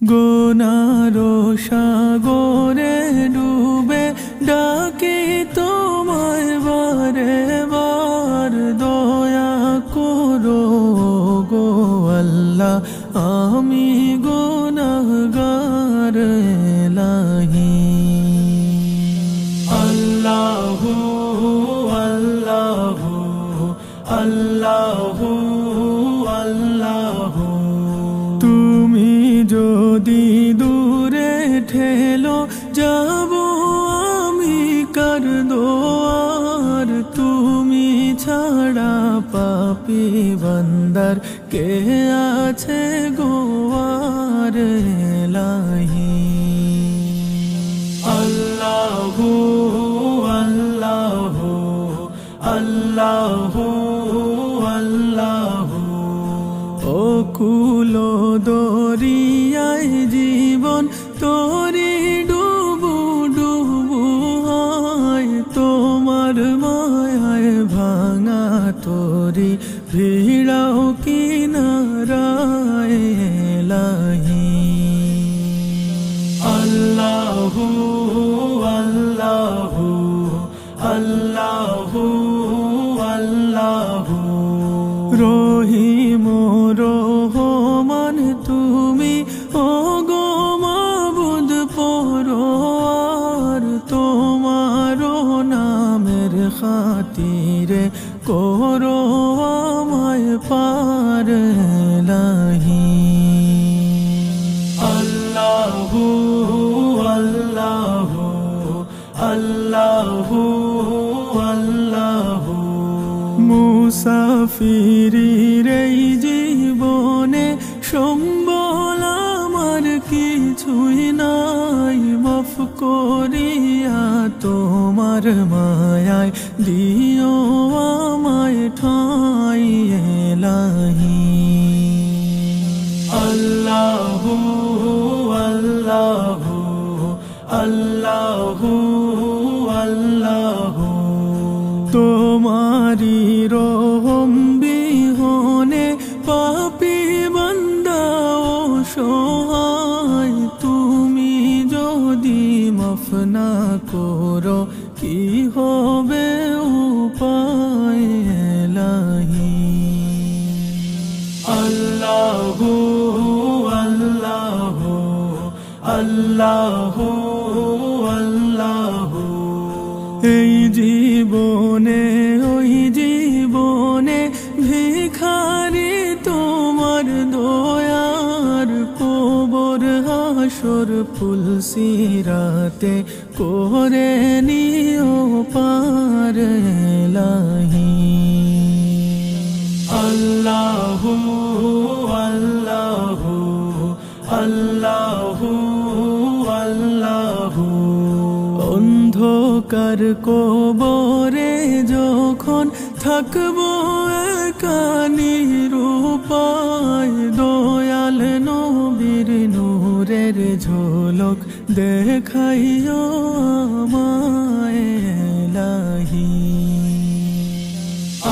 গোনারো সাগরে ডুবে ডাকি তোমায় বারে বার। দয়া করো গো আল্লাহ, আমি গোনাগার লাহি আল্লাহ আল্লাহ, আল্লাহু। যদি দূরে ঠেলো যাব আমি কার দোয়ার? তুমি ছাড়া পাপি বন্দর কে আছে গোয়ার লাহি আল্লাহু আল্লাহু আল্লাহু আল্লাহু। ও কুলো দরিয়ায় আল্লাহু আল্লাহু আল্লাহু রহিম রহমান তুমি ও গো মাবুদ পরোয়ার তোমার নামের খাতিরে করো মুসাফিরির এই জীবনে সম্বল আমার কিছুই নাই। মাফ করিয়া তোমার মায়ায় দিও আমায় ঠাই লাহি আল্লাহু আল্লাহু আল্লাহু মাফ না করো কি হবে উপায় লাহি আল্লাহ আল্লাহ আল্লাহ আল্লাহ। এই জীবনে ফুল সিরাতে করে নিও পার লাহি আল্লাহু আল্লাহু আল্লাহু আল্লাহু। অন্ধকার কবরে যখন থাকব একানি রূপায় দয়াল নবীর নূরের ঝলক দেখাইও আমায় লাহি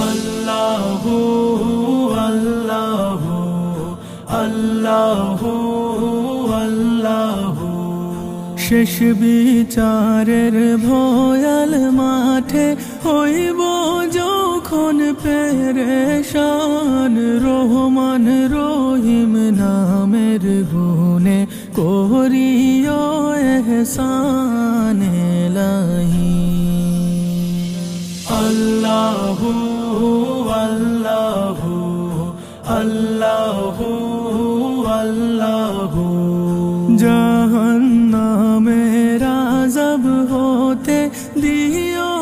আল্লাহ আল্লাহ আল্লাহ আল্লাহু। শেষ বিচারের ভয়াল মাঠে হইব যখন পেরেশান রহমান রহিম নামের গুণে করিও এহসান লাহি আল্লাহু আল্লাহু আল্লাহু আল্লাহু। জাহান্নামের আযাব হতে দিও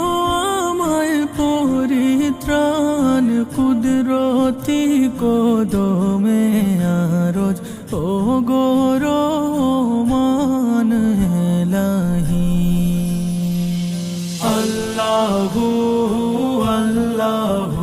আমায় পরিত্রাণ কুদরতি কদমে আরজ ও গোরো আল্লাহু